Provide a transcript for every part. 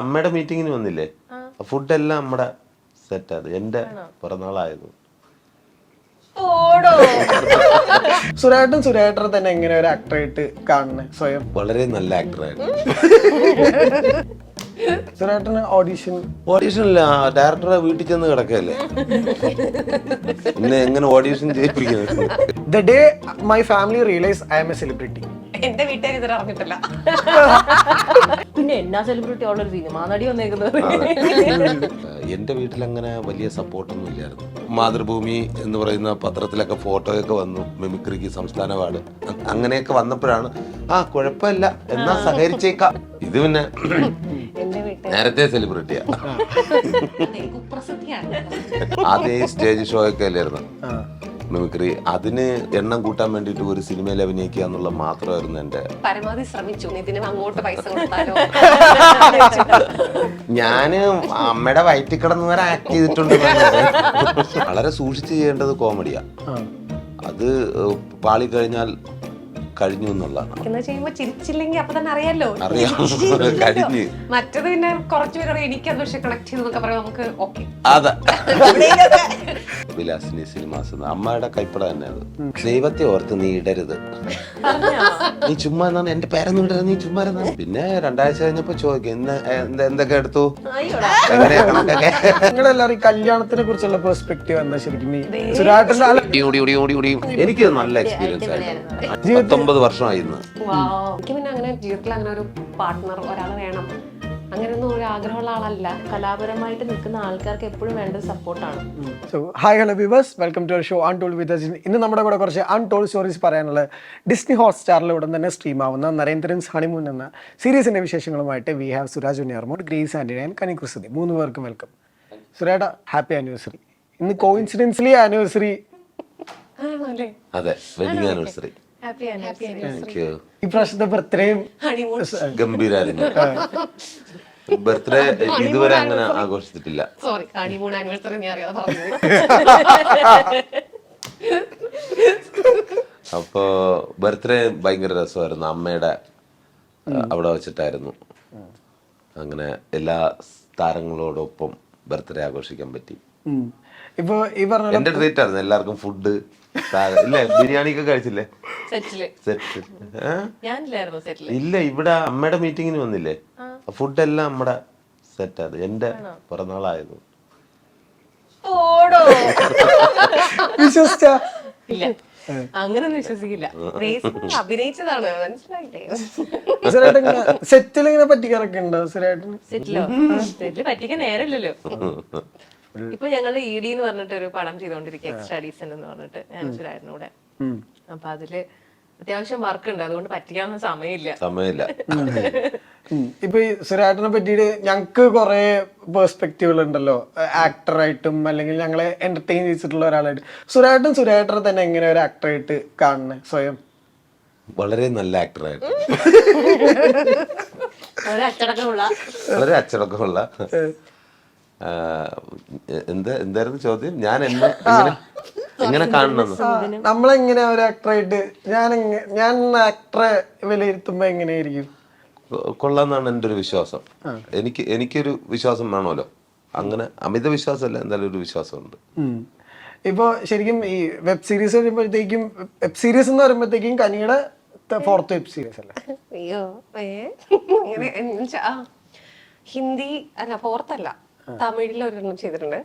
അമ്മയുടെ മീറ്റിങ്ങിന് വന്നില്ലേ? ഫുഡ് എല്ലാം അമ്മയുടെ സെറ്റ് ആയത് എന്റെ പിറന്നാളായത്. ഓടോ. സുരേട്ടൻ സുരേട്ടനെ തന്നെ എങ്ങനെ ഒരു ആക്ടറായിട്ട് കാണുന്നത് സ്വയം. വളരെ നല്ല ആക്ടറായിരുന്നു സുരേട്ടന് ഓഡീഷൻ ഓഡീഷനില്ല ഡയറക്ടറെ വീട്ടിൽ ചെന്ന് കിടക്കല്ലേ പിന്നെ എങ്ങനെ audition ചെയ്യിപ്പിക്കുന്നത്? The day my family realise I am a celebrity എന്റെ വീട്ടുകാർ ഇതുവരെ അറിഞ്ഞിട്ടില്ല. പിന്നെ എന്നാ സെലിബ്രിറ്റി ഉള്ള ഒരു സിനിമ നടി വന്നേക്കുന്നത്. എന്റെ വീട്ടിൽ അങ്ങനെ വലിയ സപ്പോർട്ടൊന്നും ഇല്ലായിരുന്നു. മാതൃഭൂമി എന്ന് പറയുന്ന പത്രത്തിലൊക്കെ ഫോട്ടോയൊക്കെ വന്നു. മിമിക്രിക്ക് സംസ്ഥാന അവാർഡ് അങ്ങനെയൊക്കെ വന്നപ്പോഴാണ് ആ കുഴപ്പമില്ല. എന്നാ സഹകരിച്ചേക്കാം. ഇത് പിന്നെ നേരത്തെ സെലിബ്രിറ്റിയാ ആദ്യം സ്റ്റേജ് ഷോ ഒക്കെ അല്ലായിരുന്നു? മിമിക്രി അതിന് എണ്ണം കൂട്ടാൻ വേണ്ടിയിട്ട് ഒരു സിനിമയിൽ അഭിനയിക്കുക എന്നുള്ള മാത്രമായിരുന്നു എന്റെ പരമാവധി ശ്രമിച്ചു. ഇതിന് അങ്ങോട്ട് പൈസ കൊടുത്താലോ? ഞാൻ അമ്മയുടെ വയറ്റിൽ കിടന്ന് വരെ ആക്ട് ചെയ്തിട്ടുണ്ട് വളരെ സൂക്ഷിച്ച് ചെയ്യേണ്ടത് കോമഡിയാ അത് പാളി പാളിക്കഴിഞ്ഞാൽ കഴിഞ്ഞു എന്നുള്ളതാണ്. ചെയ്യുമ്പോൾ ചെയ്യുമ്പോ ചിരിച്ചില്ലെങ്കിൽ അപ്പൊ തന്നെ അറിയാലോ. കഴിഞ്ഞു. മറ്റത് പിന്നെ കുറച്ചു പേര് പറയും എനിക്കത് പക്ഷെ കളക്ട് ചെയ്തെന്നൊക്കെ പറയാം നമുക്ക് ഓക്കെ അതെ. വിലാസിനി സിനിമാസ് അമ്മയുടെ കൈപ്പട തന്നെ അത്. ദൈവത്തെ ഓർത്ത് നീ ഇടരുത്. നീ ചുമ്മാ എന്നാണ്. എന്റെ പേരൊന്നും ഇടരുത്. നീ ചുമ്മാ എന്നാണ്. പിന്നെ രണ്ടാഴ്ച കഴിഞ്ഞപ്പോ ചോദിക്കും ഇന്ന് എന്ത് എന്തൊക്കെ എടുത്തു? നിങ്ങളെല്ലാവരും ഈ കല്യാണത്തിനെ കുറിച്ചുള്ള പെർസ്പെക്റ്റീവ് എന്താ ശരിക്കും? ഈ സുരേട്ടന്റെ ഓടി, ഓടി, ഓടി, ഓടി, ഓടി. എനിക്ക് നല്ല എക്സ്പീരിയൻസ് ആയിരുന്നു. പത്തൊമ്പത് വർഷമായി ഇന്ന് എനിക്ക് പിന്നെ അങ്ങനെ ജീവിതത്തിൽ അങ്ങനെ ഒരു പാർട്ട്ണർ ഒരാൾ വേണം. അങ്ങനെയൊന്നും ഒരു ആഗ്രഹമുള്ള ആളല്ല. കലാപരമായിട്ട് നിൽക്കുന്ന ആൾക്കാർക്ക് എപ്പോഴും വേണ്ട സപ്പോർട്ടാണ് so hi hello viewers welcome to show untold with ഇന്ന് നമ്മുടെ കൂടെ കുറച്ച് അൺടോൾ സ്റ്റോറീസ് പറയാനുള്ള ഡിസ്നി ഹോട്ട്സ്റ്റാറിൽ ഉടൻ തന്നെ സ്ട്രീം ആവുന്ന നരേന്ദ്രൻസ് ഹണിമൂൺ എന്ന സീരീസിന്റെ വിശേഷങ്ങളുമായിട്ട് വി ഹാവ് സുരാജ് ഉണ്ണിയാർമോട് ഗ്രീസ് ആന്റണി ആൻഡ് കനി കുസൃതി മൂന്ന് പേർക്കും വെൽക്കം സുരേട്ട ഹാപ്പി ആനിവേഴ്സറി ഇന്ന് കോയിൻസിഡൻസ്ലി ആനിവേഴ്സറി അതെ വെഡിങ് ആനിവേഴ്സറി ഹാപ്പി എനിക്ക് ഈ പ്രാവശ്യത്തെ ബർത്ത്ഡേയും ഗംഭീര ഗംഭീരായിരുന്നു. ബർത്ത്ഡേ ഇതുവരെ അങ്ങനെ ആഘോഷിച്ചിട്ടില്ല. സോറി ഹണിമൂൺ ആനിവേഴ്സറി ഞാൻ അറിയാതെ പറഞ്ഞത് അപ്പോ ബർത്ത്ഡേ ഭയങ്കര രസമായിരുന്നു. അമ്മയുടെ അവിടെ വെച്ചിട്ടായിരുന്നു. അങ്ങനെ എല്ലാ താരങ്ങളോടൊപ്പം ബർത്ത്ഡേ ആഘോഷിക്കാൻ പറ്റി. ഇപ്പൊ ഈ പറഞ്ഞ എന്റെ ട്രീറ്റ് ആയിരുന്നു. എല്ലാവർക്കും ഫുഡ് ഇല്ലേ ബിരിയാണി ഒക്കെ കഴിച്ചില്ലേ? സെറ്റിൽ. സെറ്റ് ഞാനില്ലായിരുന്നു സെറ്റിൽ. ഇല്ല ഇവിടെ അമ്മയുടെ മീറ്റിങ്ങിന് വന്നില്ലേ? ഫുഡ് എല്ലാം നമ്മുടെ സെറ്റ് അത് എന്റെ പിറന്നാളായത് ഓടോ. വിശ്വസിച്ച? ഇല്ല. അങ്ങനൊന്നും വിശ്വസിക്കില്ല. ഗ്രേസ് അഭിനയിച്ചതാണ്. മനസ്സിലായില്ലേ? സുരേട്ടൻ സെറ്റിൽ ഇങ്ങനെ പറ്റിക്കാറൊക്കെ ഉണ്ടോ? സെറ്റിലോ? സെറ്റിൽ പറ്റിക്കാൻ നേരമില്ലല്ലോ. ഇപ്പൊ ഞങ്ങൾ ഇ ഡി എന്ന് പറഞ്ഞിട്ട് ഒരു പടം ചെയ്തോണ്ടിരിക്കുക എക്സ്ട്രാ ഡീസന്റ് എന്ന് പറഞ്ഞിട്ട് ഞാൻ സുരായിരുന്നു കൂടെ അപ്പൊ അതിൽ അത്യാവശ്യം വർക്ക് ഉണ്ട് അതുകൊണ്ട് പറ്റിക്കാവുന്ന സമയമില്ല. സമയമില്ല. ഇപ്പൊ ഈ സുരാട്ടിനെ പറ്റിയിട്ട് ഞങ്ങക്ക് കുറെ പേഴ്സ്പെക്റ്റീവുകൾ ഉണ്ടല്ലോ. ആക്ടറായിട്ടും അല്ലെങ്കിൽ ഞങ്ങളെ എന്റർടൈൻ ചെയ്തിട്ടുള്ള ഒരാളായിട്ട്. സുരാട്ടും സുരാട്ടറെ തന്നെ എങ്ങനെ ഒരു ആക്ടറായിട്ട് കാണുന്നത് സ്വയം? വളരെ നല്ല ആക്ടറായിട്ട് അച്ചടക്കമുള്ള. വളരെ അച്ചടക്കമുള്ള. എന്ത് എന്തായിരുന്നു ചോദ്യം? ഞാൻ എന്നെ എങ്ങനെ എങ്ങനെ കാണണമെന്ന് നമ്മളെങ്ങനെ ഒരു ആക്ടറായിട്ട് ഞാൻ ഞാൻ ആക്ടറെ വിലയിരുത്തുമ്പോ എങ്ങനെയായിരിക്കും? കൊള്ളാന്നാണ് എന്റെ ഒരു വിശ്വാസം. എനിക്ക് എനിക്കൊരു വിശ്വാസം വേണമല്ലോ. അങ്ങനെ അമിത വിശ്വാസമല്ല എന്തായാലും ഒരു വിശ്വാസമുണ്ട്. ഇപ്പോ ഇപ്പൊ ശരിക്കും ഈ വെബ് സീരീസ് വരുമ്പോഴത്തേക്കും വെബ് സീരീസ് എന്ന് പറയുമ്പോഴത്തേക്കും കനിയുടെ ഫോർത്ത് വെബ് സീരീസ് അല്ലേ? അയ്യോ ഹിന്ദി അല്ല ഫോർത്ത് അല്ല. ഫോർത്തല്ല തമിഴിൽ ഒരെണ്ണം ചെയ്തിട്ടുണ്ട്.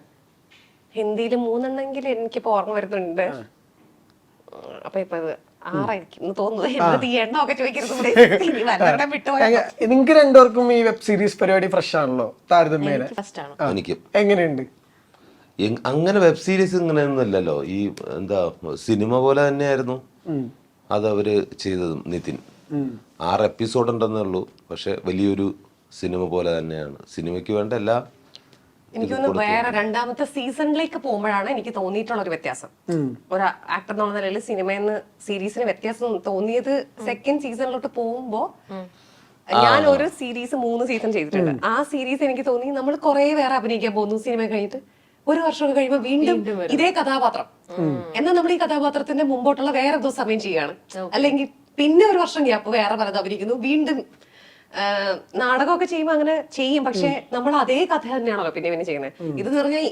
ഹിന്ദിയിൽ മൂന്നെണ്ണെങ്കിലും എനിക്കിപ്പോ ഓർമ്മ വരുന്നുണ്ട്. അപ്പൊ ഇപ്പൊ ഇത് നിങ്ങൾക്ക് രണ്ടുപേർക്കും ഈ വെബ് സീരീസ് പരിപാടി ഫ്രഷ് ആണല്ലോ താരതമ്യേന? എനിക്ക് എങ്ങനെയുണ്ട്? എങ്- അങ്ങനെ വെബ് സീരീസ് ഇങ്ങനെ ഒന്നുമല്ലല്ലോ ഈ എന്താ സിനിമ പോലെ തന്നെയായിരുന്നു. അത് അവർ ചെയ്തതും നിതിൻ. ആറ് എപ്പിസോഡ് ഉണ്ടെന്നേ ഉള്ളൂ. പക്ഷെ വലിയൊരു സിനിമ പോലെ തന്നെയാണ്. സിനിമയ്ക്ക് വേണ്ട എല്ലാ എനിക്ക് തോന്നുന്നു വേറെ രണ്ടാമത്തെ സീസണിലേക്ക് പോകുമ്പോഴാണ് എനിക്ക് തോന്നിയിട്ടുള്ള ഒരു വ്യത്യാസം ഒരു ആക്ടർ എന്നുള്ള നിലയിൽ സിനിമയെന്ന് സീരീസിന് വ്യത്യാസം തോന്നിയത് സെക്കൻഡ് സീസണിലോട്ട് പോകുമ്പോ ഞാൻ ഒരു സീരീസ് മൂന്ന് സീസൺ ചെയ്തിട്ടുണ്ട്. ആ സീരീസ് എനിക്ക് തോന്നി നമ്മൾ കുറെ വേറെ അഭിനയിക്കാൻ പോകുന്നു സിനിമ കഴിഞ്ഞിട്ട് ഒരു വർഷമൊക്കെ കഴിയുമ്പോൾ വീണ്ടും ഇതേ കഥാപാത്രം. എന്നാൽ നമ്മൾ ഈ കഥാപാത്രത്തിന്റെ മുമ്പോട്ടുള്ള വേറെ എന്തോ സമയം ചെയ്യാണ്. അല്ലെങ്കിൽ പിന്നെ ഒരു വർഷം ഗ്യാപ്പ് വേറെ പലത് അഭിനയിക്കുന്നു. വീണ്ടും നാടകമൊക്കെ ചെയ്യുമ്പോ അങ്ങനെ ചെയ്യും. പക്ഷെ നമ്മൾ അതേ കഥ തന്നെയാണല്ലോ പിന്നെ പിന്നെ ചെയ്യുന്നത് ഇത് പറഞ്ഞാൽ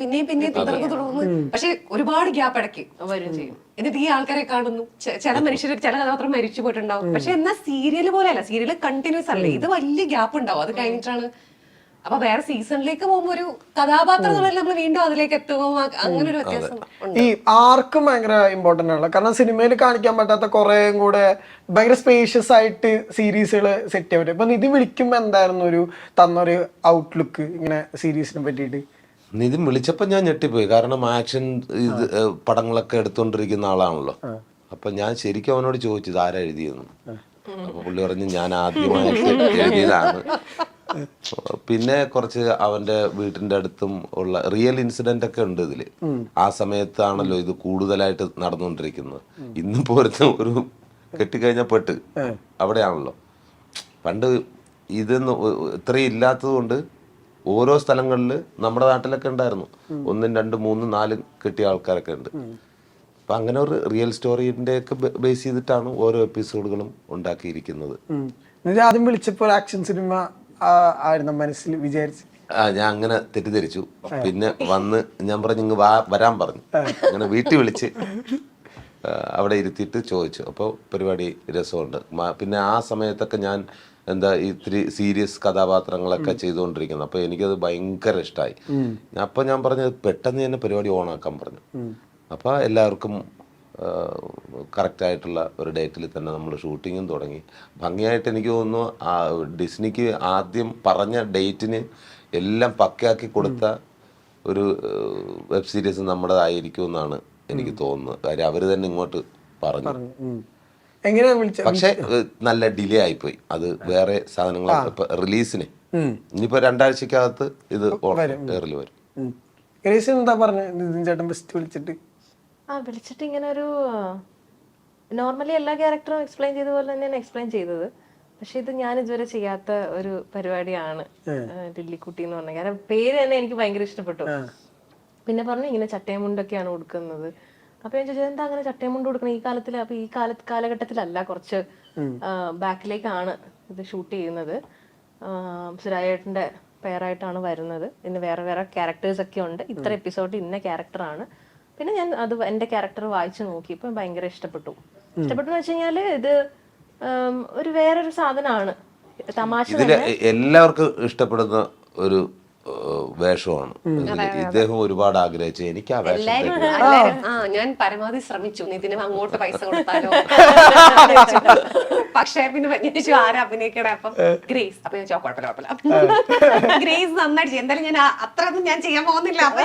പിന്നെയും പിന്നെയും തുടർന്ന് തുടർന്ന്. പക്ഷെ ഒരുപാട് ഗ്യാപ്പ് ഇടയ്ക്ക് വരും ചെയ്യും. എന്നിട്ട് ഈ ആൾക്കാരെ കാണുന്നു. ചില മനുഷ്യർ ചില കഥാപാത്രം മരിച്ചു പോയിട്ടുണ്ടാവും. പക്ഷെ എന്നാ സീരിയൽ പോലെയല്ല സീരിയൽ കണ്ടിന്യൂസ് അല്ലേ. ഇത് വലിയ ഗ്യാപ്പ് ഉണ്ടാവും. അത് കഴിഞ്ഞിട്ടാണ് അപ്പൊ വേറെ സീസണിലേക്ക് പോകുമ്പോ ഒരു കഥാപാത്രം നമ്മൾ വീണ്ടും അതിലേക്ക് എത്തുമോ അങ്ങനെ ഒരു വ്യത്യാസം ഉണ്ട്. ഈ ആർക്കും ഭയങ്കര ഇമ്പോർട്ടന്റ് ആണ് കാരണം സിനിമയിൽ കാണിക്കാൻ പറ്റാത്ത കുറേയും കൂടെ ഭയങ്കര സ്പേഷ്യസ് ആയിട്ട് സീരീസുകൾ സെറ്റ് ചെയ്യാൻ പറ്റും. ഇപ്പൊ നിധി വിളിക്കുമ്പോ എന്തായിരുന്നു ഒരു തന്നൊരു ഔട്ട്ലുക്ക് ഇങ്ങനെ സീരീസിനെ പറ്റിയിട്ട്? നിതിൻ വിളിച്ചപ്പോൾ ഞാൻ ഞെട്ടിപ്പോയി. കാരണം ആക്ഷൻ ഇത് പടങ്ങളൊക്കെ എടുത്തുകൊണ്ടിരിക്കുന്ന ആളാണല്ലോ. അപ്പൊ ഞാൻ ശരിക്കും അവനോട് ചോദിച്ചു ആരാ എഴുതിയെന്ന്? അപ്പൊ പുള്ളി പറഞ്ഞു ഞാൻ ആദ്യമായിട്ട് എഴുതിയതാണ്. പിന്നെ കുറച്ച് അവന്റെ വീട്ടിന്റെ അടുത്തും ഉള്ള റിയൽ ഇൻസിഡന്റ് ഒക്കെ ഉണ്ട് ഇതിൽ. ആ സമയത്താണല്ലോ ഇത് കൂടുതലായിട്ട് നടന്നുകൊണ്ടിരിക്കുന്നത്. ഇന്ന് പോലത്തെ ഒരു കെട്ടിക്കഴിഞ്ഞ പെട്ട്. അവിടെയാണല്ലോ. പണ്ട് ഇതെന്ന് ഇത്രയും ഇല്ലാത്തത് കൊണ്ട് ഓരോ സ്ഥലങ്ങളിൽ നമ്മുടെ നാട്ടിലൊക്കെ ഉണ്ടായിരുന്നു. ഒന്നും രണ്ടും മൂന്നും നാലും കിട്ടിയ ആൾക്കാരൊക്കെ ഉണ്ട്. അപ്പൊ അങ്ങനെ ഒരു റിയൽ സ്റ്റോറിന്റെ ഒക്കെ ബേസ് ചെയ്തിട്ടാണ് ഓരോ എപ്പിസോഡുകളും ഉണ്ടാക്കിയിരിക്കുന്നത്. ആദ്യം വിളിച്ചപ്പോൾ ആക്ഷൻ സിനിമ ആയിരുന്നു മനസ്സിൽ വിചാരിച്ചു. ആ ഞാൻ അങ്ങനെ തെറ്റിദ്ധരിച്ചു. പിന്നെ വന്ന് ഞാൻ പറഞ്ഞു ഇങ്ങ് വാ വരാൻ പറഞ്ഞു. അങ്ങനെ വീട്ടിൽ വിളിച്ച് അവിടെ ഇരുത്തിയിട്ട് ചോദിച്ചു. അപ്പോൾ പരിപാടി രസമുണ്ട്. പിന്നെ ആ സമയത്തൊക്കെ ഞാൻ എന്താ ഇത്തിരി സീരിയസ് കഥാപാത്രങ്ങളൊക്കെ ചെയ്തുകൊണ്ടിരിക്കുന്നത് അപ്പോൾ എനിക്കത് ഭയങ്കര ഇഷ്ടമായി അപ്പോൾ ഞാൻ പറഞ്ഞത് പെട്ടെന്ന് തന്നെ പരിപാടി ഓണാക്കാൻ പറഞ്ഞു. അപ്പോൾ എല്ലാവർക്കും കറക്റ്റ് ആയിട്ടുള്ള ഒരു ഡേറ്റിൽ തന്നെ നമ്മൾ ഷൂട്ടിങ്ങും തുടങ്ങി. ഭംഗിയായിട്ട് എനിക്ക് തോന്നുന്നു ആ ഡിസ്നിക്ക് ആദ്യം പറഞ്ഞ ഡേറ്റിന് എല്ലാം പക്കയാക്കി കൊടുത്ത ഒരു വെബ് സീരീസ് നമ്മുടേതായിരിക്കും എന്നാണ് എനിക്ക് തോന്നുന്നത്. കാര്യം അവർ തന്നെ ഇങ്ങോട്ട് പറഞ്ഞു. പക്ഷേ നല്ല ഡിലേ ആയിപ്പോയി. അത് വേറെ സാധനങ്ങൾ റിലീസിന്. ഇനിയിപ്പോ രണ്ടാഴ്ചക്കകത്ത് ഇത് വരും. എന്താ പറഞ്ഞ? നിതിൻ ചേട്ടൻ ബെസ്റ്റ് വിളിച്ചിട്ട്. ആ വിളിച്ചിട്ട് ഇങ്ങനെ ഒരു നോർമലി എല്ലാ ക്യാരക്ടറും എക്സ്പ്ലെയിൻ ചെയ്ത പോലെ തന്നെയാണ് എക്സ്പ്ലെയിൻ ചെയ്തത്. പക്ഷെ ഇത് ഞാൻ ഇതുവരെ ചെയ്യാത്ത ഒരു പരിപാടിയാണ് ലില്ലിക്കുട്ടി എന്ന് പറഞ്ഞ. കാരണം പേര് തന്നെ എനിക്ക് ഭയങ്കര ഇഷ്ടപ്പെട്ടു. പിന്നെ പറഞ്ഞു ഇങ്ങനെ ചട്ടയമുണ്ടൊക്കെയാണ് കൊടുക്കുന്നത് അപ്പൊ ഞാൻ ചോദിച്ചത് എന്താ അങ്ങനെ ചട്ടയമുണ്ട് കൊടുക്കണം ഈ കാലത്തിൽ അപ്പൊ ഈ കാല കാലഘട്ടത്തിലല്ല കുറച്ച് ബാക്കിലേക്കാണ് ഇത് ഷൂട്ട് ചെയ്യുന്നത്. സുരായേട്ടന്റെ പേരായിട്ടാണ് വരുന്നത്. ഇന്ന് വേറെ വേറെ ക്യാരക്ടേഴ്സ് ഒക്കെ ഉണ്ട്. ഇത്ര എപ്പിസോഡ് ഇന്ന ക്യാരക്ടറാണ് പിന്നെ ഞാൻ അത് എന്റെ ക്യാരക്ടർ വായിച്ചു നോക്കി ഇപ്പൊ ഭയങ്കര ഇഷ്ടപ്പെട്ടു. ഇഷ്ടപ്പെട്ടു എന്ന് വെച്ച് കഴിഞ്ഞാൽ ഇത് ഒരു വേറൊരു സാധനമാണ്. തമാശ എല്ലാവർക്കും ഇഷ്ടപ്പെടുന്ന ഒരു വേഷമാണ്. ഇദ്ദേഹം ഒരുപാട് ആഗ്രഹിച്ചു എനിക്ക് ആ വേഷം ഞാൻ പരമാവധി ശ്രമിച്ചു. നിതിന് അങ്ങോട്ട് പൈസ കൊടുത്താലോ? പക്ഷേ പിന്നെ ഞാൻ ചോദിച്ചു ആരാ അഭിനയിക്കണേ? അപ്പം ഗ്രേസ്. അപ്പൊ ഞാൻ ചോദിച്ചു, കുഴപ്പമില്ല കുഴപ്പമില്ല. ഗ്രേസ് നന്നായിട്ട് എന്തായാലും ഞാൻ അത്ര ഒന്നും ഞാൻ ചെയ്യാൻ പോകുന്നില്ല. അപ്പൊ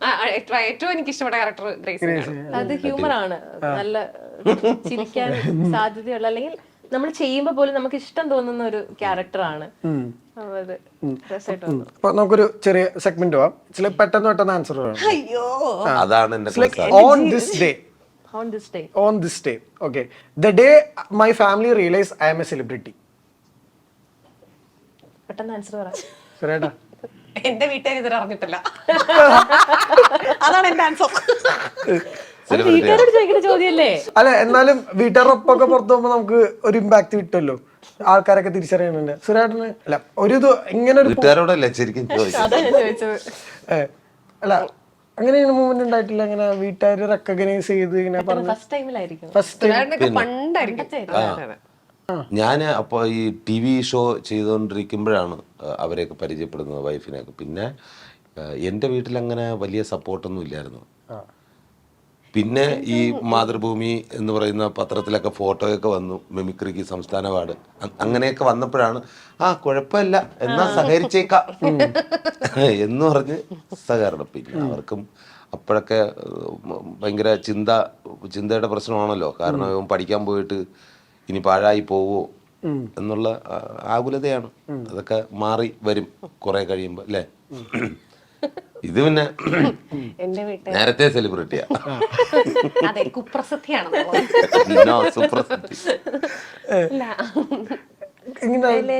ആ, ആ, ഏറ്റവും എനിക്ക് ഇഷ്ടപ്പെട്ട ക്യാരക്ടർ ഗ്രേസ് അത് ഹ്യൂമർ ആണ്. നല്ല ചിരിക്കാൻ സാധ്യതയുള്ള അല്ലെങ്കിൽ നമ്മൾ ചെയ്യുമ്പോ പോലും നമുക്ക് ഇഷ്ടം തോന്നുന്ന ഒരു ക്യാരക്ടറാണ് അത് രസമായിട്ട് നമുക്കൊരു ചെറിയ സെഗ്മെന്റ് പോവാം. ചില പെട്ടെന്ന് പെട്ടെന്ന് ആൻസർ അയ്യോ. അതാണ് on this day on this day on this day okay the day my family realise I am a celebrity പെട്ടെന്ന് ആൻസർ പറ. സുരേട്ടാ എന്റെ വീട്ടുകാർ ഇതുവരെ അറിഞ്ഞിട്ടില്ല. അതാണ് എന്റെ ആൻസർ അത് വീട്ടുകാരോട് ചോദിക്കുന്ന ചോദ്യല്ലേ അല്ല എന്നാലും വീട്ടുകാരൊപ്പൊക്കെ പുറത്തു പോകുമ്പോ നമുക്ക് ഒരു ഇമ്പാക്ട് കിട്ടുമല്ലോ. ആൾക്കാരൊക്കെ തിരിച്ചറിയുന്നുണ്ട്. സുരേട്ടന് അല്ല ഒരു ഇത് ഇങ്ങനെ ഒരു വീട്ടുകാരോടല്ലേ ശരിക്കും ചോദിച്ചത്? അതാ ഞാൻ ചോദിച്ചത്. ഏ, അല്ല അങ്ങനെയാണ് മൂവ്മെന്റ് ഉണ്ടായിട്ടില്ല ഇങ്ങനെ വീട്ടുകാർ റെക്കഗ്നൈസ് ചെയ്ത് ഇങ്ങനെ പറഞ്ഞു ഫസ്റ്റ് ടൈമിലായിരിക്കും ഫസ്റ്റ് പണ്ടായിരിക്കും. ഞാൻ അപ്പോൾ ഈ ടി വി ഷോ ചെയ്തുകൊണ്ടിരിക്കുമ്പോഴാണ് അവരെയൊക്കെ പരിചയപ്പെടുന്നത് വൈഫിനെയൊക്കെ. പിന്നെ എന്റെ എന്റെ വീട്ടിൽ അങ്ങനെ വലിയ സപ്പോർട്ടൊന്നും ഇല്ലായിരുന്നു. പിന്നെ ഈ മാതൃഭൂമി എന്ന് പറയുന്ന പത്രത്തിലൊക്കെ ഫോട്ടോയൊക്കെ വന്നു മിമിക്രിക്ക് സംസ്ഥാന അവാർഡ്. അങ്ങനെയൊക്കെ വന്നപ്പോഴാണ് ആ കുഴപ്പമില്ല എന്നാ സഹകരിച്ചേക്കാം. എന്ന് പറഞ്ഞ് സഹകരണം. പിന്നെ അവർക്കും അപ്പോഴൊക്കെ ഭയങ്കര ചിന്ത ചിന്തയുടെ പ്രശ്നമാണല്ലോ. കാരണം പഠിക്കാൻ പോയിട്ട് ഇനി പാഴായി പോവോ എന്നുള്ള ആകുലതയാണ്. അതൊക്കെ മാറി വരും കുറെ കഴിയുമ്പോൾ അല്ലേ? ഇത് പിന്നെ എന്റെ വീട്ടിൽ നേരത്തെ സെലിബ്രിറ്റിയാ.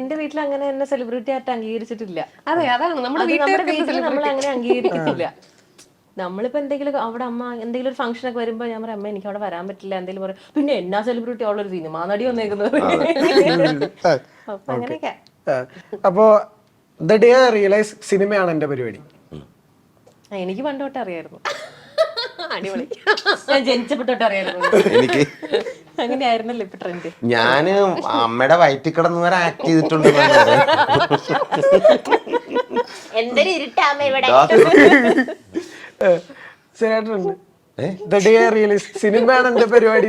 എന്റെ വീട്ടിൽ അങ്ങനെ എന്നെ സെലിബ്രിറ്റി ആയിട്ട് അംഗീകരിച്ചിട്ടില്ല. അതെ അതാണ്. നമ്മുടെ വീട്ടിൽ നമ്മൾ അങ്ങനെ അംഗീകരിക്കത്തില്ല. നമ്മളിപ്പോ എന്തെങ്കിലും അവിടെ അമ്മ എന്തെങ്കിലും ഒരു ഫംഗ്ഷൻ ഒക്കെ വരുമ്പോൾ ഞാൻ പറയാം അമ്മ എനിക്ക് അവിടെ വരാൻ പറ്റില്ല. എന്തെങ്കിലും പറയും. പിന്നെ എന്നാ സെലിബ്രിറ്റി ഉള്ളൊരു സിനിമ നടി വന്നേക്കുന്നത് അപ്പൊ അങ്ങനെയൊക്കെ. റിയലൈസ് സിനിമയാണ് എന്റെ പരിപാടി. എനിക്ക് പണ്ടോട്ട് അറിയായിരുന്നു. അടിപൊളി. ഞാൻ അറിയായിരുന്നു. എനിക്ക്. അങ്ങനെയായിരുന്നല്ലോ ഇപ്പൊ ട്രെൻഡ് ഞാൻ അമ്മയുടെ വയറ്റിൽ കിടന്ന് വരെ ആക്ട് ചെയ്തിട്ടുണ്ട്. എന്തൊരു ഇരുട്ടാമ ഇവിടെ. ശരിയായിട്ടുണ്ട് സിനിമയാണ് എന്റെ പരിപാടി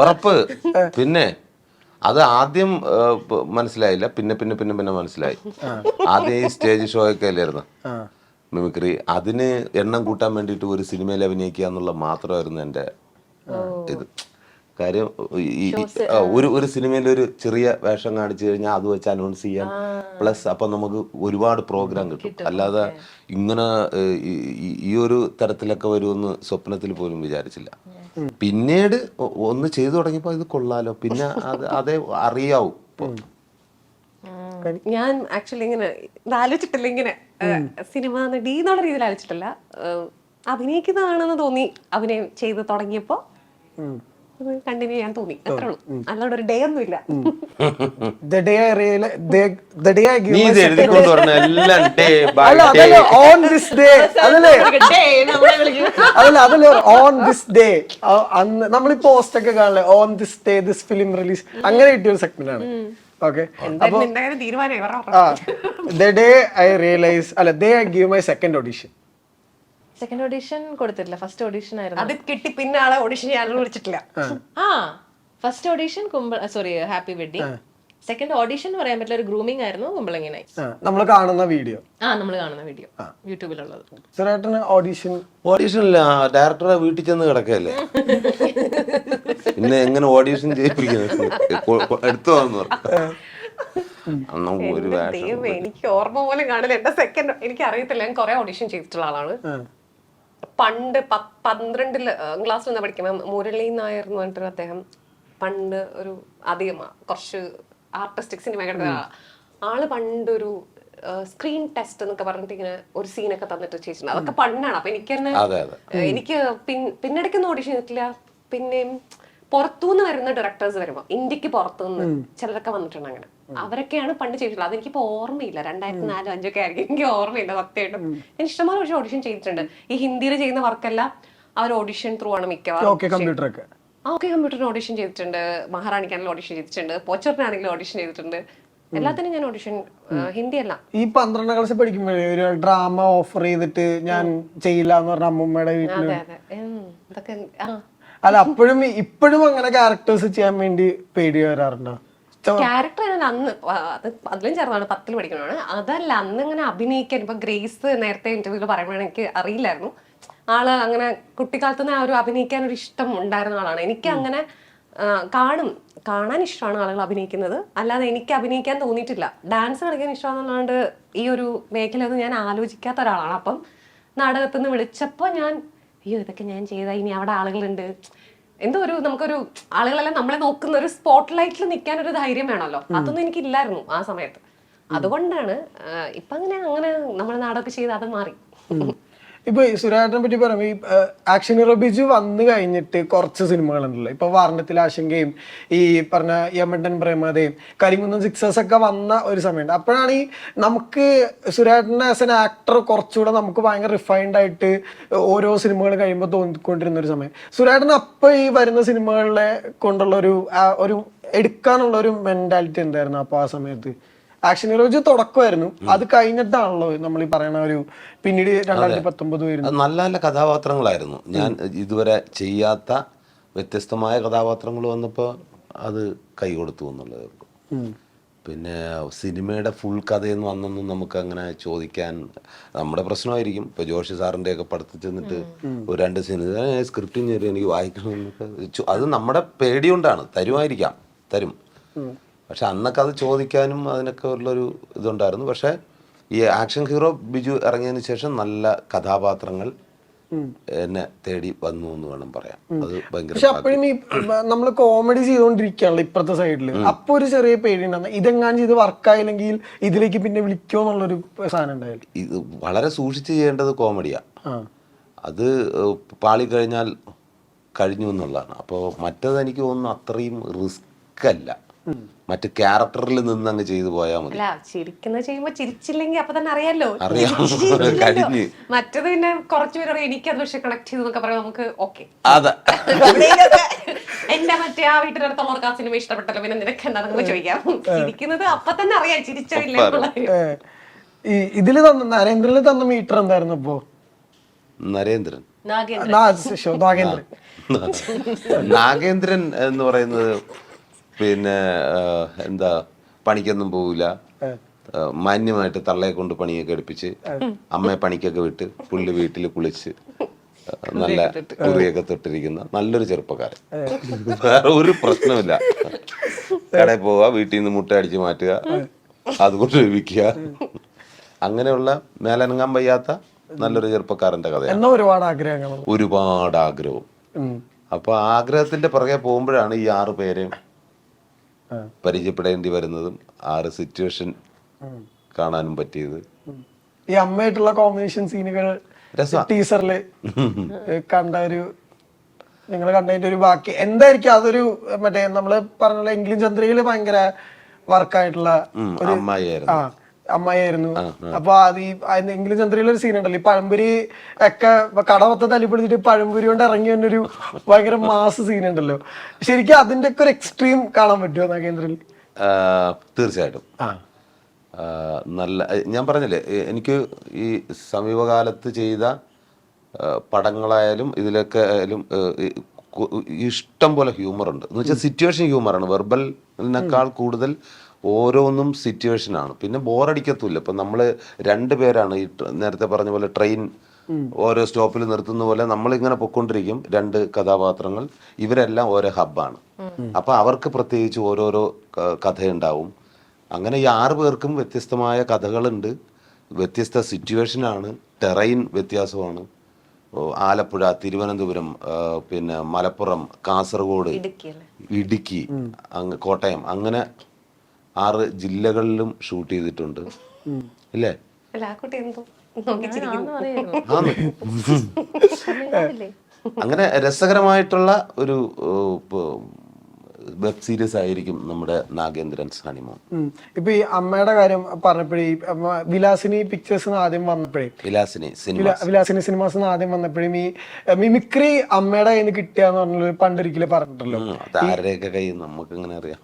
ഉറപ്പ്. പിന്നെ അത് ആദ്യം മനസ്സിലായില്ല. പിന്നെ പിന്നെ പിന്നെ പിന്നെ മനസ്സിലായി. ആദ്യം ഈ സ്റ്റേജ് ഷോ ഒക്കെ അല്ലായിരുന്നു? മിമിക്രി. അതിന് എണ്ണം കൂട്ടാൻ വേണ്ടിയിട്ട് ഒരു സിനിമയിൽ അഭിനയിക്കുക എന്നുള്ള മാത്രമായിരുന്നു എന്റെ ഇത്. കാര്യം ഈ- ഒരു ഒരു സിനിമയിൽ ഒരു ചെറിയ വേഷം കാണിച്ചു കഴിഞ്ഞാൽ അത് വെച്ച് അനൗൺസ് ചെയ്യാം പ്ലസ് അപ്പൊ നമുക്ക് ഒരുപാട് പ്രോഗ്രാം കിട്ടും. അല്ലാതെ ഇങ്ങനെ ഈ- ഒരു തരത്തിലൊക്കെ വരുമെന്ന് സ്വപ്നത്തിൽ പോലും വിചാരിച്ചില്ല. പിന്നീട് ഒന്ന് ചെയ്തു തുടങ്ങിയപ്പോൾ ഇത് കൊള്ളാലോ. പിന്നെ അത് അതേ അറിയാവൂ ഞാൻ ആക്ച്വലി ഇങ്ങനെ ഇത് ആലോചിച്ചിട്ടില്ല ഇങ്ങനെ സിനിമ നടി എന്നുള്ള രീതിയിൽ ആലോചിച്ചിട്ടില്ല. അഭിനയിക്കുന്നതാണെന്ന് തോന്നി അഭിനയം ചെയ്ത് തുടങ്ങിയപ്പോ. കണ്ടിന്യൂ ചെയ്യാൻ തോന്നി. അത്രേ ഉള്ളൂ. അല്ലാണ്ട് ഒരു ഡേ ഒന്നും ഇല്ല. The day realise the day I നീ എഴുതിക്കൊണ്ട് പറഞ്ഞ എല്ലാം അല്ല അതല്ല അതല്ലേ? അതല്ല അന്ന് നമ്മളിപ്പോ പോസ്റ്റ് ഒക്കെ കാണില്ലേ? On this day this film release അങ്ങനെ കിട്ടിയ ഒരു സെഗ്മെന്റ് ആണ്. ഓക്കെ എന്തായാലും തീരുമാനം ആ ദ ഡേ ഐ റിയലൈസ് അല്ല ദേ I give my second audition second audition കൊടുത്തിട്ടില്ല. ഫസ്റ്റ് ഓഡിഷൻ ആയിരുന്നു. അത് കിട്ടി പിന്നെ ആളെ ഓഡിഷൻ ചെയ്യാൻ വിളിച്ചിട്ടില്ല. ആ. First audition കുമ്പ sorry happy wedding second audition എന്ന് പറയാൻ പറ്റില്ല ഒരു ഗ്രൂമിംഗ് ആയിരുന്നു കുമ്പളങ്ങിനായി നമ്മൾ കാണുന്ന വീഡിയോ ആ നമ്മൾ കാണുന്ന വീഡിയോ യൂട്യൂബിലുള്ളത്. ഓഡിഷൻ ഓഡിഷൻ ഇല്ല ഡയറക്ടറെ വീട്ടിൽ ചെന്ന് കിടക്കല്ലേ പിന്നെ എങ്ങനെ ഓഡിഷൻ ചെയ്യിപ്പിക്കുന്നത്? എടുത്തു വന്നു. എനിക്ക് ഓർമ്മ പോലും കാണില്ല. എന്റെ സെക്കൻഡ് എനിക്ക് അറിയത്തില്ല ഞാൻ കുറെ ഓഡിഷൻ ചെയ്തിട്ടുള്ള ആളാണ്. പണ്ട് പന്ത്രണ്ടിൽ പന്ത്രണ്ടിൽ ക്ലാസ്സിൽ നിന്ന് പഠിക്കുമ്പോൾ മുരളി നായർ എന്ന് പറഞ്ഞിട്ടൊരു അദ്ദേഹം പണ്ട് ഒരു അധികം കുറച്ച് ആർട്ടിസ്റ്റിക് സിനിമ കിടക്കുന്ന ആളാ. പണ്ടൊരു സ്ക്രീൻ ടെസ്റ്റ് എന്നൊക്കെ പറഞ്ഞിട്ട് ഇങ്ങനെ ഒരു സീനൊക്കെ തന്നിട്ട് ചെയ്തിട്ടുണ്ട്. അതൊക്കെ പണ്ടാണ്. അപ്പൊ എനിക്ക് തന്നെ എനിക്ക് പിന്നെടുക്കുന്ന ഓഡിഷൻ ചെയ്തിട്ടില്ല. പിന്നെയും പുറത്തുനിന്ന് വരുന്ന ഡയറക്ടേഴ്സ് വരുമ്പോ ഇന്ത്യയ്ക്ക് പുറത്തുനിന്ന് ചിലരൊക്കെ വന്നിട്ടുണ്ട് അങ്ങനെ. അവരൊക്കെയാണ് പണ്ട് ചെയ്തിട്ടുള്ളത്. അതെനിക്ക് ഓർമ്മയില്ല. രണ്ടായിരത്തി നാലോ അഞ്ചോ ഒക്കെ ആയിരിക്കും എനിക്ക് ഓർമ്മയില്ല സത്യമായിട്ടും. ഞാൻ ഇഷ്ടംപോലെ പക്ഷേ ഓഡിഷൻ ചെയ്തിട്ടുണ്ട്. ഈ ഹിന്ദിയിൽ ചെയ്യുന്ന വർക്കെല്ലാം അവർ ഓഡിഷൻ ത്രൂ ആണ് മിക്കവാറും ആ ഓക്കെ കമ്പ്യൂട്ടറിന് ഓഡിഷൻ ചെയ്തിട്ടുണ്ട്. മഹാറാണിക്കാണെങ്കിലും ഓഡിഷൻ ചെയ്തിട്ടുണ്ട്. പോച്ചറിനാണെങ്കിലും ഓഡിഷൻ ചെയ്തിട്ടുണ്ട്. എല്ലാത്തിനും ഞാൻ ഓഡിഷൻ ഹിന്ദി അല്ല. ഈ പന്ത്രണ്ടാം ക്ലാസ് പഠിക്കുമ്പോഴേ ഒരു ഡ്രാമ ഓഫർ ചെയ്തിട്ട് ഞാൻ ചെയ്യില്ല എന്ന് പറഞ്ഞ അമ്മൂമ്മയുടെ ഇതൊക്കെ അല്ല അപ്പോഴും ഇപ്പോഴും അങ്ങനെ ക്യാരക്ടേഴ്സ് ചെയ്യാൻ വേണ്ടി പേടി വരാറുണ്ടോ? ക്യാരക്ടർ ഞാൻ അന്ന് അത് അതിലും ചേർന്നാണ് പത്തിൽ പഠിക്കുന്നതാണ്. അതല്ല അന്ന് ഇങ്ങനെ അഭിനയിക്കാൻ ഇപ്പൊ ഗ്രേസ് നേരത്തെ ഇന്റർവ്യൂൽ പറയുമ്പോഴാണ് എനിക്ക് അറിയില്ലായിരുന്നു. ആൾ അങ്ങനെ കുട്ടിക്കാലത്ത് നിന്ന് ആ ഒരു അഭിനയിക്കാൻ ഒരു ഇഷ്ടം ഉണ്ടായിരുന്ന ആളാണ്. എനിക്ക് അങ്ങനെ കാണും. കാണാൻ ഇഷ്ടമാണ് ആളുകൾ അഭിനയിക്കുന്നത്. അല്ലാതെ എനിക്ക് അഭിനയിക്കാൻ തോന്നിയിട്ടില്ല. ഡാൻസ് കളിക്കാൻ ഇഷ്ടമാണെന്നല്ലാണ്ട് ഈ ഒരു മേഖല ഒന്നും ഞാൻ ആലോചിക്കാത്ത ഒരാളാണ്. അപ്പം നാടകത്തിൽ നിന്ന് വിളിച്ചപ്പോൾ ഞാൻ അയ്യോ ഇതൊക്കെ ഞാൻ ചെയ്ത. ഇനി അവിടെ ആളുകളുണ്ട്. എന്തോ ഒരു നമുക്കൊരു ആളുകളെല്ലാം നമ്മളെ നോക്കുന്ന ഒരു സ്പോട്ട് ലൈറ്റിൽ നിൽക്കാൻ ഒരു ധൈര്യം വേണമല്ലോ. അതൊന്നും എനിക്കില്ലായിരുന്നു ആ സമയത്ത്. അതുകൊണ്ടാണ് ഇപ്പൊ അങ്ങനെ അങ്ങനെ നമ്മൾ നാടൊക്കെ ചെയ്ത് അത് മാറി. ഇപ്പൊ ഈ സുരാട്ടിനെ പറ്റി പറയുമ്പോൾ ഈ ആക്ഷൻ ഹീറോ ബിജു വന്നു കഴിഞ്ഞിട്ട് കുറച്ച് സിനിമകളുണ്ടല്ലോ ഇപ്പൊ വാർണത്തിൽ ആശങ്കയും ഈ പറഞ്ഞ യമണ്ടൻ പ്രേമതയും കരിങ്കുന്നം സിക്സേഴ്സ് ഒക്കെ വന്ന ഒരു സമയമുണ്ട്. അപ്പോഴാണ് ഈ നമുക്ക് സുരാട്ടിനെ ആസ് എൻ ആക്ടർ കുറച്ചുകൂടെ നമുക്ക് ഭയങ്കര റിഫൈൻഡ് ആയിട്ട് ഓരോ സിനിമകൾ കഴിയുമ്പോൾ തോന്നിക്കൊണ്ടിരുന്ന ഒരു സമയം. സുരാട്ടിന് അപ്പൊ ഈ വരുന്ന സിനിമകളെ കൊണ്ടുള്ള ഒരു ഒരു എടുക്കാനുള്ള ഒരു മെന്റാലിറ്റി എന്തായിരുന്നു അപ്പൊ ആ സമയത്ത്? ആക്ഷൻ ഹീറോജ് തുടക്കമായിരുന്നു. അത് കഴിഞ്ഞിട്ടാണല്ലോ നമ്മൾ ഈ പറയുന്ന ഒരു പിന്നീട് രണ്ടായിരത്തി പത്തൊമ്പത് വരുന്നത്. നല്ല നല്ല കഥാപാത്രങ്ങളായിരുന്നു. ഞാൻ ഇതുവരെ ചെയ്യാത്ത വ്യത്യസ്തമായ കഥാപാത്രങ്ങൾ വന്നപ്പോൾ അത് കൈ കൊടുത്തു എന്നുള്ളത് പിന്നെ സിനിമയുടെ ഫുൾ കഥയെന്ന് വന്നൊന്നും നമുക്ക് അങ്ങനെ ചോദിക്കാൻ നമ്മുടെ പ്രശ്നമായിരിക്കും. ഇപ്പൊ ജോഷി സാറിന്റെ ഒക്കെ പടത്തിൽ ചെന്നിട്ട് ഒരു രണ്ട് സിനിമ സ്ക്രിപ്റ്റും എനിക്ക് വായിക്കണം അത് നമ്മുടെ പേടി കൊണ്ടാണ്. തരുമായിരിക്കാം. തരും. പക്ഷെ അന്നൊക്കെ അത് ചോദിക്കാനും അതിനൊക്കെ ഉള്ളൊരു ഇതുണ്ടായിരുന്നു. പക്ഷേ ഈ ആക്ഷൻ ഹീറോ ബിജു ഇറങ്ങിയതിന് ശേഷം നല്ല കഥാപാത്രങ്ങൾ എന്നെ തേടി വന്നു എന്ന് വേണം പറയാം അത് ഭയങ്കര പക്ഷെ അപ്പോഴും ഈ നമ്മൾ കോമഡി ചെയ്തുകൊണ്ടിരിക്കുകയാണല്ലോ ഇപ്പുറത്തെ സൈഡിൽ അപ്പൊ ഒരു ചെറിയ പേടി ഉണ്ടാകുന്ന ഇതെങ്ങാനും ചെയ്ത് വർക്കായില്ലെങ്കിൽ ഇതിലേക്ക് പിന്നെ വിളിക്കോ എന്നുള്ളൊരു സാധനം ഉണ്ടായാലും ഇത് വളരെ സൂക്ഷിച്ച് ചെയ്യേണ്ടത് കോമഡിയാ അത് പാളി കഴിഞ്ഞാൽ കഴിഞ്ഞു എന്നുള്ളതാണ്. അപ്പോൾ മറ്റത് എനിക്ക് തോന്നുന്നു അത്രയും റിസ്ക് അല്ല. മറ്റ് ക്യാരക്ടറിൽ നിന്ന് അങ്ങ് ചെയ്തു പോയാൽ മതി. ചിരിക്കുന്ന ചിരിക്കുന്നത് ചെയ്യുമ്പോ ചിരിച്ചില്ലെങ്കിൽ അപ്പൊ തന്നെ അറിയാലോ. അറിയാം. കഴിഞ്ഞ്. മറ്റത് പിന്നെ കുറച്ചു പേര് എനിക്കത് പക്ഷെ കണക്ട് ചെയ്തു പറയാം നമുക്ക് ഓക്കെ അതെ. എന്റെ മറ്റേ ആ വീട്ടിനടുത്തുള്ളവർക്ക് ആ സിനിമ ഇഷ്ടപ്പെട്ടല്ലോ പിന്നെ നിനക്ക് എന്താണെന്ന് ചോദിക്കാം. ചിരിക്കുന്നത് അപ്പൊ തന്നെ അറിയാം ചിരിച്ചില്ല ഇതിൽ തന്ന നരേന്ദ്രനിൽ തന്ന മീറ്റർ എന്തായിരുന്നു ഇപ്പോ? നരേന്ദ്രൻ. നാഗേന്ദ്രൻ. നാഗേന്ദ്രൻ എന്ന് പറയുന്നത് പിന്നെ എന്താ പണിക്കൊന്നും പോവില്ല മാന്യമായിട്ട് തള്ളയെ കൊണ്ട് പണിയൊക്കെ എടുപ്പിച്ച് അമ്മയെ പണിക്കൊക്കെ വിട്ട് പുള്ളി വീട്ടിൽ കുളിച്ച് നല്ല കുറിയൊക്കെ തൊട്ടിരിക്കുന്ന നല്ലൊരു ചെറുപ്പക്കാരൻ. വേറെ ഒരു പ്രശ്നമില്ല കടയിൽ പോവുക വീട്ടിൽ നിന്ന് മുട്ട അടിച്ച് മാറ്റുക അതുകൊണ്ട് വിൽക്കുക അങ്ങനെയുള്ള മേലനങ്ങാൻ വയ്യാത്ത നല്ലൊരു ചെറുപ്പക്കാരന്റെ കഥയാണ്. ഒരുപാട് ആഗ്രഹങ്ങൾ ഒരുപാട് ആഗ്രഹവും. അപ്പൊ ആഗ്രഹത്തിന്റെ പുറകെ പോകുമ്പോഴാണ് ഈ ആറ് പേരെയും പരിചയപ്പെടേണ്ടി വരുന്നതും ആറ് സിറ്റുവേഷൻ കാണാനും പറ്റിയത്. ഈ അമ്മയായിട്ടുള്ള കോമ്പിനേഷൻ സീനുകൾ. ടീസറിൽ കണ്ട ഒരു നിങ്ങൾ കണ്ടതിന്റെ ഒരു ബാക്കി. എന്തായിരിക്കും അതൊരു മറ്റേ നമ്മൾ പറഞ്ഞ ഇംഗ്ലീഷ് എങ്കിലും ചന്ദ്രയിൽ ഭയങ്കര വർക്കായിട്ടുള്ള ഒരു ആ. അമ്മായിരുന്നു അപ്പൊ അത് ഈ എങ്കിലും ചന്ദ്രയിലെ ഒരു സീൻ ഉണ്ടല്ലോ. ഈ പഴംപൊരി ഒക്കെ കടവത്ത തല്ലി പഴംപുരി പഴംപൊരി കൊണ്ട് ഇറങ്ങി വന്നൊരു ഭയങ്കര മാസ് സീൻ ഉണ്ടല്ലോ. ശരിക്കും അതിന്റെ ഒക്കെ ഒരു എക്സ്ട്രീം കാണാൻ പറ്റുമോ നാഗേന്ദ്രനിൽ തീർച്ചയായിട്ടും. നല്ല ഞാൻ പറഞ്ഞില്ലേ എനിക്ക് ഈ സമീപകാലത്ത് ചെയ്ത പടങ്ങളായാലും ഇതിലൊക്കെ ആയാലും ഇഷ്ടം പോലെ ഹ്യൂമർ ഉണ്ട് എന്ന് വെച്ചാൽ സിറ്റുവേഷൻ ഹ്യൂമറാണ് വെർബലിനേക്കാൾ കൂടുതൽ ഓരോന്നും സിറ്റുവേഷനാണ് പിന്നെ ബോറടിക്കത്തുമില്ല ഇപ്പം നമ്മൾ രണ്ട് പേരാണ് ഈ നേരത്തെ പറഞ്ഞ പോലെ ട്രെയിൻ ഓരോ സ്റ്റോപ്പിൽ നിർത്തുന്ന പോലെ നമ്മളിങ്ങനെ പൊക്കൊണ്ടിരിക്കും രണ്ട് കഥാപാത്രങ്ങൾ. ഇവരെല്ലാം ഓരോ ഹബ്ബാണ് അപ്പം അവർക്ക് പ്രത്യേകിച്ച് ഓരോരോ കഥയുണ്ടാവും. അങ്ങനെ ഈ ആറ് പേർക്കും വ്യത്യസ്തമായ കഥകളുണ്ട്. വ്യത്യസ്ത സിറ്റുവേഷനാണ് ടെറൈൻ വ്യത്യാസമാണ്. ആലപ്പുഴ തിരുവനന്തപുരം പിന്നെ മലപ്പുറം കാസർഗോഡ് ഇടുക്കി അങ്ങ് കോട്ടയം. അങ്ങനെ ആറ് ജില്ലകളിലും ഷൂട്ട് ചെയ്തിട്ടുണ്ട്. ഇല്ലേ? അല്ല ആ കുട്ടി എന്തോ നോക്കി ചിരിക്കുന്നു ആന്ന്. തമിഴ്നാട്ടിലെ അങ്ങനെ അങ്ങനെ രസകരമായിട്ടുള്ള ഒരു വെബ് സീരീസ് ആയിരിക്കും നമ്മുടെ നാഗേന്ദ്രൻ ഹണിമോൺ. ഇപ്പൊ ഈ അമ്മയുടെ കാര്യം പറഞ്ഞപ്പോഴേ ഈ വിലാസിനി പിക്ചേഴ്സ് ആദ്യം വന്നപ്പോഴേ വിലാസിനി സിനിമ വിലാ- വിലാസിനി സിനിമാസ് ആദ്യം വന്നപ്പോഴും ഈ മിമിക്രി അമ്മയുടെ കയ്യിൽ നിന്ന് കിട്ടിയാന്ന് പറഞ്ഞു പണ്ടൊരിക്കലും പറഞ്ഞിട്ടല്ലോ ആരുടെയൊക്കെ കൈ നമുക്ക് ഇങ്ങനെ അറിയാം?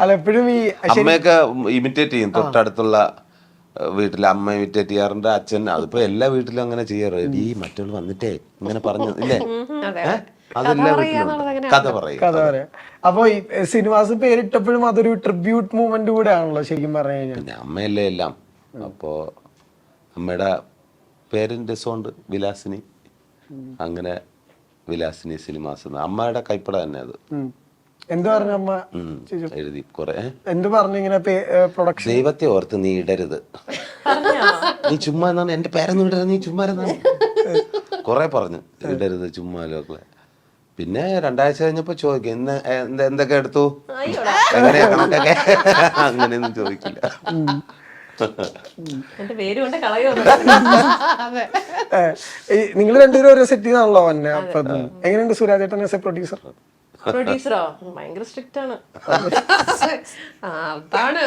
അല്ല എപ്പോഴും ഈ അമ്മയൊക്കെ ഇമിറ്റേറ്റ് ചെയ്യും. തൊട്ടടുത്തുള്ള വീട്ടിൽ വീട്ടിലെ അമ്മ ഇമിറ്റേറ്റ് ചെയ്യാറുണ്ട് അച്ഛൻ. അതിപ്പോ എല്ലാ വീട്ടിലും അങ്ങനെ ചെയ്യാറ്. ഈ മറ്റുള്ള വന്നിട്ടേ ഇങ്ങനെ പറഞ്ഞു ഇല്ലേ? അതെല്ലാ കഥ പറയും കഥ പറയാം. അപ്പൊ ഈ സിനിമാസ് പേരിട്ടപ്പോഴും അതൊരു ട്രിബ്യൂട്ട് മൂവ്മെന്റ് കൂടെ ആണല്ലോ ശരിക്കും പറഞ്ഞു കഴിഞ്ഞാൽ. പിന്നെ അമ്മയല്ലേ എല്ലാം. അപ്പോ അമ്മയുടെ പേരും സോണ്ട് വിലാസിനി. അങ്ങനെ വിലാസിനി സിനിമാസ് എന്ന്. അമ്മയുടെ കൈപ്പട തന്നെ അത്. എന്ത് പറഞ്ഞു അമ്മ? ഉം, എഴുതി കുറെ. ഏ? എന്ത് പറഞ്ഞു ഇങ്ങനെ പ്രൊഡക്ഷൻ ദൈവത്തെ ഓർത്ത് നീ ഇടരുത്. നീ ചുമ്മാ എന്നാണ് എന്റെ പേരൊന്നും ഇടരുത് നീ ചുമ്മാ ഇരുന്നാണ്. കുറെ പറഞ്ഞു ഇടരുത് ചുമ്മാലൊക്കെ പിന്നെ രണ്ടാഴ്ച കഴിഞ്ഞപ്പോ ചോദിക്കും ഇന്ന് എന്ത് എന്തൊക്കെ എടുത്തു? എങ്ങനെയാ കണക്കൊക്കെ? അങ്ങനെയൊന്നും ചോദിക്കില്ല. നിങ്ങൾ രണ്ടുപേരും ഓരോ സെറ്റ് ചെയ്താണല്ലോ എന്നെ. എങ്ങനെയുണ്ട് സുരാജേട്ടൻ എസ് എ പ്രൊഡ്യൂസർ പ്രൊഡ്യൂസറോ ഭയങ്കര സ്ട്രിക്റ്റ് ആണ്. ആ അതാണ്.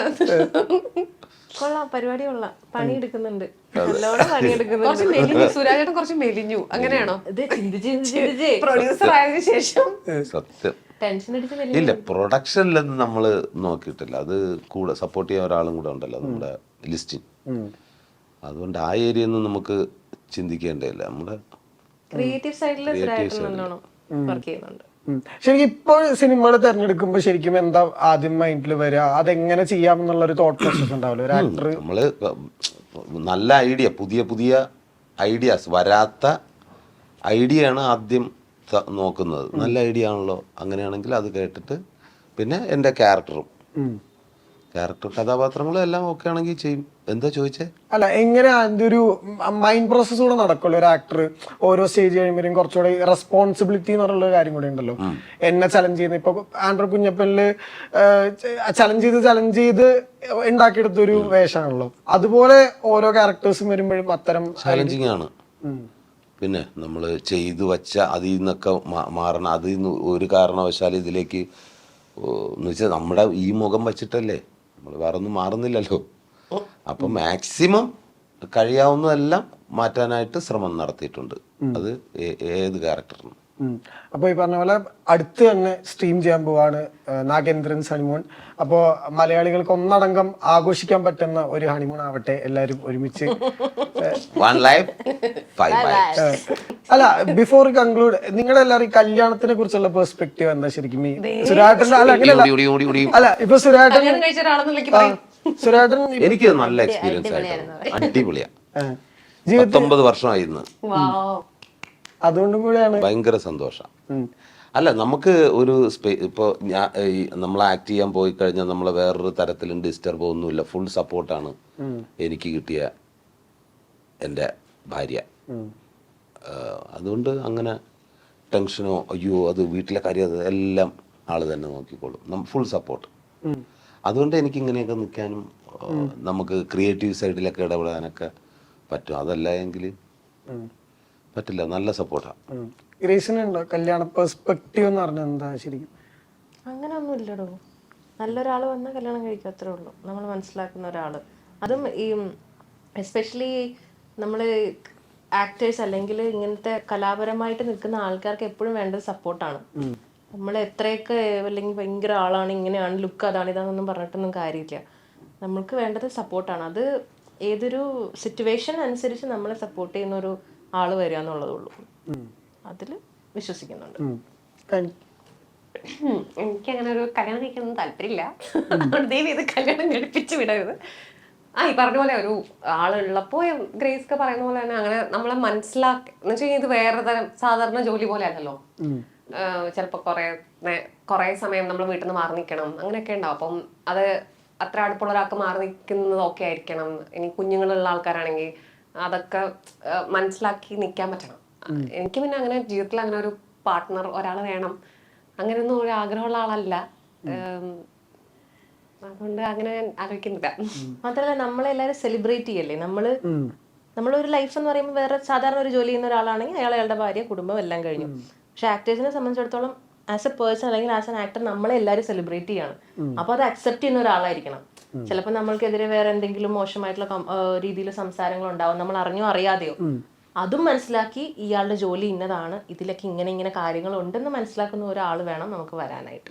കൊള്ളാം പരിപാടി കൊള്ളാം. പണി എടുക്കുന്നുണ്ട്. നല്ലോണം പണി എടുക്കുന്നുണ്ട്. കുറച്ച് മെലിഞ്ഞു. സുരാജേട്ടൻ കുറച്ച് മെലിഞ്ഞു. അങ്ങനെയാണോ? ഇത് ചിന്തിച്ച് ചിന്തിച്ച് ചിന്തിച്ച്. പ്രൊഡ്യൂസർ ആയതിനു ശേഷം? സത്യം. ടെൻഷൻ അടിച്ച് വലിയ ഇല്ല പ്രൊഡക്ഷനിലൊന്നും നമ്മൾ നോക്കിയിട്ടില്ല. അത് കൂടെ സപ്പോർട്ട് ചെയ്യാൻ ഒരാളും കൂടെ ഉണ്ടല്ലോ നമ്മുടെ ലിസ്റ്റിൽ. അതുകൊണ്ട് ആ ഏരിയ ഒന്നും നമുക്ക് ചിന്തിക്കേണ്ടതില്ല നമ്മുടെ ക്രിയേറ്റീവ് സൈഡിൽ സ്ഥിരമായിട്ട് നല്ലോണം വർക്ക് ചെയ്യുന്നുണ്ട്. ശരിക്കും ഇപ്പോൾ സിനിമകൾ തിരഞ്ഞെടുക്കുമ്പോൾ ശരിക്കും എന്താ ആദ്യം മൈൻഡിൽ വരിക അതെങ്ങനെ ചെയ്യാം എന്നുള്ള ഒരു തോട്ട് പ്രോസസ് ഉണ്ടാവില്ല ഒരു ആക്ടർ നമ്മൾ നല്ല ഐഡിയ പുതിയ പുതിയ ഐഡിയാസ് വരാത്ത ഐഡിയ ആണ് ആദ്യം നോക്കുന്നത്. നല്ല ഐഡിയ ആണല്ലോ അങ്ങനെയാണെങ്കിൽ അത് കേട്ടിട്ട് പിന്നെ എന്റെ ക്യാരക്ടറും ക്യാരക്ടർ കഥാപാത്രങ്ങളും എല്ലാം ഓക്കെ ആണെങ്കിൽ ചെയ്യും. എന്താ ചോദിച്ചേ? അല്ല എങ്ങനെ അതിന്റെ ഒരു മൈൻഡ് പ്രോസസ് കൂടെ നടക്കുള്ളൂ ഒരു ആക്ടർ ഓരോ സ്റ്റേജ് കഴിയുമ്പോഴും കുറച്ചുകൂടെ റെസ്പോൺസിബിലിറ്റി എന്ന് പറഞ്ഞുള്ള ഒരു കാര്യം കൂടെ ഉണ്ടല്ലോ. എന്നെ ചലഞ്ച് ചെയ്യുന്ന ഇപ്പൊ ആൻഡ്രോ കുഞ്ഞപ്പനിൽ ചലഞ്ച് ചെയ്ത് ചലഞ്ച് ചെയ്ത് ഉണ്ടാക്കിയെടുത്ത ഒരു വേഷമാണല്ലോ. അതുപോലെ ഓരോ ക്യാരക്ടേഴ്സും വരുമ്പോഴും അത്തരം ചലഞ്ചിങ് ആണ്. പിന്നെ നമ്മൾ ചെയ്തു വച്ച അതിൽ നിന്നൊക്കെ മാറണം. അതിൽ നിന്ന് ഒരു കാരണവശാലും ഇതിലേക്ക് എന്ന് വെച്ചാൽ നമ്മുടെ ഈ മുഖം വച്ചിട്ടല്ലേ? നമ്മൾ വേറെ ഒന്നും മാറുന്നില്ലല്ലോ അപ്പം മാക്സിമം കഴിയാവുന്നതെല്ലാം മാറ്റാനായിട്ട് ശ്രമം നടത്തിയിട്ടുണ്ട്. അത് ഏത് ക്യാരക്ടറിനും ഉം. അപ്പൊ ഈ പറഞ്ഞ പോലെ അടുത്ത് തന്നെ സ്ട്രീം ചെയ്യാൻ പോവാണ് നാഗേന്ദ്രൻ ഹണിമൂൺ അപ്പോ മലയാളികൾക്ക് ഒന്നടങ്കം ആഘോഷിക്കാൻ പറ്റുന്ന ഒരു ഹണിമൂൺ ആവട്ടെ എല്ലാരും ഒരുമിച്ച്. അല്ല ബിഫോർ കൺക്ലൂഡ് നിങ്ങളുടെ എല്ലാവരും കല്യാണത്തിനെ കുറിച്ചുള്ള പെർസ്പെക്റ്റീവ് എന്താ ശരിക്കും? ഈ സുരാട്ടന്റെ അല്ല അങ്ങനെയല്ല. അല്ല ഇപ്പൊ സുരാട്ടൻ കല്യാണം കഴിച്ച ഒരാളെന്നുള്ളേക്ക് ആ, സുരാട്ടൻ എനിക്ക് നല്ല എക്സ്പീരിയൻസ് ആയിട്ടുണ്ട് അടിപൊളിയാ. ജീവിതത്തിൽ പത്തൊമ്പത് വർഷമായിരുന്നു. വാവ്. അതുകൊണ്ടും കൂടെയാണ്. ഭയങ്കര സന്തോഷം. അല്ല നമുക്ക് ഒരു സ്പേ ഇപ്പോൾ ഞാൻ നമ്മൾ ആക്ട് ചെയ്യാൻ പോയി കഴിഞ്ഞാൽ നമ്മളെ വേറൊരു തരത്തിലും ഡിസ്റ്റർബ് ഒന്നുമില്ല. ഫുൾ സപ്പോർട്ടാണ് എനിക്ക് കിട്ടിയ എന്റെ ഭാര്യ. അതുകൊണ്ട് അങ്ങനെ ടെൻഷനോ അയ്യോ അത് വീട്ടിലെ കാര്യം അത് എല്ലാം ആൾ തന്നെ നോക്കിക്കോളും. ഫുൾ സപ്പോർട്ട് അതുകൊണ്ട് എനിക്ക് ഇങ്ങനെയൊക്കെ നിൽക്കാനും നമുക്ക് ക്രിയേറ്റീവ് സൈഡിലൊക്കെ ഇടപെടാനൊക്കെ പറ്റും. അതല്ല എങ്കിൽ. പറ്റില്ല നല്ല സപ്പോർട്ടാണ്. ഗ്രേസിനുണ്ടോ കല്യാണ പെർസ്പെക്റ്റീവ് എന്ന് പറഞ്ഞാൽ എന്താ ശരിക്കും? അങ്ങനെ ഒന്നും ഇല്ലടോ നല്ലൊരാൾ വന്നാൽ കല്യാണം കഴിക്കും അത്രേ ഉള്ളൂ. നമ്മൾ മനസ്സിലാക്കുന്ന ഒരാൾ അതും ഈ എസ്പെഷ്യലി നമ്മൾ ആക്ടേഴ്സ് അല്ലെങ്കിൽ ഇങ്ങനത്തെ കലാപരമായിട്ട് നിൽക്കുന്ന ആൾക്കാർക്ക് എപ്പോഴും വേണ്ടത് സപ്പോർട്ടാണ് നമ്മൾ എത്രയൊക്കെ അല്ലെങ്കിൽ ഭയങ്കര ആളാണ് ഇങ്ങനെയാണ് ലുക്ക് അതാണ് ഇതാണെന്നൊന്നും പറഞ്ഞിട്ടൊന്നും കാര്യമില്ല. നമ്മൾക്ക് വേണ്ടത് സപ്പോർട്ടാണ് അത് ഏതൊരു സിറ്റുവേഷൻ അനുസരിച്ച് നമ്മളെ സപ്പോർട്ട് ചെയ്യുന്ന ഒരു ആൾ വരിക എന്നുള്ളതേ ഉള്ളൂ. അതിൽ വിശ്വസിക്കുന്നുണ്ട്. എനിക്ക് അങ്ങനെ ഒരു കല്യാണം കഴിക്കാനൊന്നും താല്പര്യമില്ല. അതുകൊണ്ട് ദൈവം ഇത് കല്യാണം കഴിപ്പിച്ച് വിടരുത്. ആ ഈ പറഞ്ഞ പോലെ ഒരു ആളുള്ളപ്പോ ഗ്രേസ് ഒക്കെ പറയുന്ന പോലെ തന്നെ അങ്ങനെ നമ്മളെ മനസ്സിലാക്കി എന്ന് വെച്ചാൽ ഇത് വേറെ തരം സാധാരണ ജോലി പോലെ അല്ലല്ലോ. ചിലപ്പോൾ കുറെ കുറെ സമയം നമ്മൾ വീട്ടിൽ നിന്ന് മാറി നിൽക്കണം അങ്ങനെയൊക്കെ ഉണ്ടാവും. അപ്പം അത് അത്ര അടുപ്പുള്ള ഒരാൾക്ക് മാറി നിൽക്കുന്നതൊക്കെ ആയിരിക്കണം. ഇനി കുഞ്ഞുങ്ങളുള്ള ആൾക്കാരാണെങ്കിൽ അതൊക്കെ മനസ്സിലാക്കി നിൽക്കാൻ പറ്റണം. എനിക്ക് പിന്നെ അങ്ങനെ ജീവിതത്തിൽ അങ്ങനെ ഒരു പാർട്ട്ണർ ഒരാൾ വേണം. അങ്ങനെയൊന്നും ഒരു ആഗ്രഹമുള്ള ആളല്ല. അതുകൊണ്ട് അങ്ങനെ ഞാൻ ആലോചിക്കുന്നില്ല. മാത്രമല്ല നമ്മളെല്ലാരും സെലിബ്രേറ്റ് ചെയ്യല്ലേ നമ്മൾ നമ്മളൊരു ലൈഫ് എന്ന് പറയുമ്പോൾ വേറെ സാധാരണ ഒരു ജോലി ചെയ്യുന്ന ഒരാളാണെങ്കിൽ അയാൾ അയാളുടെ ഭാര്യ കുടുംബം എല്ലാം കഴിഞ്ഞു. പക്ഷെ ആക്ടേഴ്സിനെ സംബന്ധിച്ചിടത്തോളം ആസ് എ പേഴ്സൺ അല്ലെങ്കിൽ ആസ് എൻ ആക്ടർ നമ്മളെ എല്ലാവരും സെലിബ്രേറ്റ് ചെയ്യണം അപ്പൊ അത് അക്സെപ്റ്റ് ചെയ്യുന്ന ഒരാളായിരിക്കണം. ചിലപ്പോൾ നമ്മൾക്കെതിരെ വേറെ എന്തെങ്കിലും മോശമായിട്ടുള്ള രീതിയിൽ സംസാരങ്ങൾ ഉണ്ടാവും നമ്മൾ അറിഞ്ഞോ അറിയാതെയോ. അതും മനസ്സിലാക്കി ഇയാളുടെ ജോലി ഇന്നതാണ്. ഇതിലൊക്കെ ഇങ്ങനെ ഇങ്ങനെ കാര്യങ്ങൾ ഉണ്ടെന്ന് മനസ്സിലാക്കുന്ന ഒരാൾ വേണം നമുക്ക് വരാനായിട്ട്.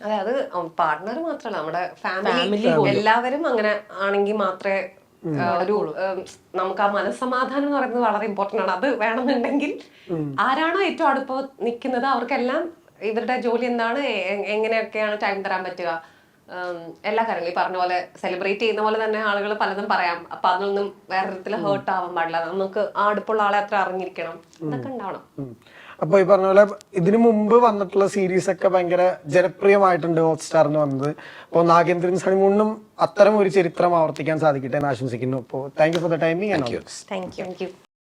അതെ അത് പാർട്ട്ണർ മാത്രമല്ല നമ്മുടെ ഫാമിലി എല്ലാവരും അങ്ങനെ ആണെങ്കിൽ മാത്രമേ ഒരു നമുക്ക് ആ മനസ്സമാധാനം എന്ന് പറയുന്നത് വളരെ ഇമ്പോർട്ടന്റ് ആണ്. അത് വേണമെന്നുണ്ടെങ്കിൽ ആരാണോ ഏറ്റവും അടുപ്പം നിൽക്കുന്നത് അവർക്കെല്ലാം ഇവരുടെ ജോലി എന്താണ് എങ്ങനെയൊക്കെയാണ് ടൈം തരാൻ പറ്റുക? എല്ലാ കാര്യങ്ങളും ഈ പറഞ്ഞ പോലെ സെലിബ്രേറ്റ് ചെയ്യുന്ന പോലെ തന്നെ ആളുകൾ പലതും പറയാം. അപ്പൊ അതിൽ നിന്നും വേറെ തരത്തിൽ ഹേർട്ട് ആവാൻ പാടില്ല. നമുക്ക് ആ അടുപ്പുള്ള ആളെ അത്ര അറിഞ്ഞിരിക്കണം. ഇതൊക്കെ ഉണ്ടാവണം. അപ്പൊ ഈ പറഞ്ഞ പോലെ ഇതിനു മുമ്പ് വന്നിട്ടുള്ള സീരീസ് ഒക്കെ ഭയങ്കര ജനപ്രിയമായിട്ടുണ്ട് ഹോട്ട് ഹോട്ട്സ്റ്റാറിന് വന്നത്. അപ്പോൾ നാഗേന്ദ്രൻ സണിമൂണിനും അത്തരം ഒരു ചരിത്രം ആവർത്തിക്കാൻ സാധിക്കട്ടെ എന്ന് ആശംസിക്കുന്നു. അപ്പോൾ thank you for the timing thank you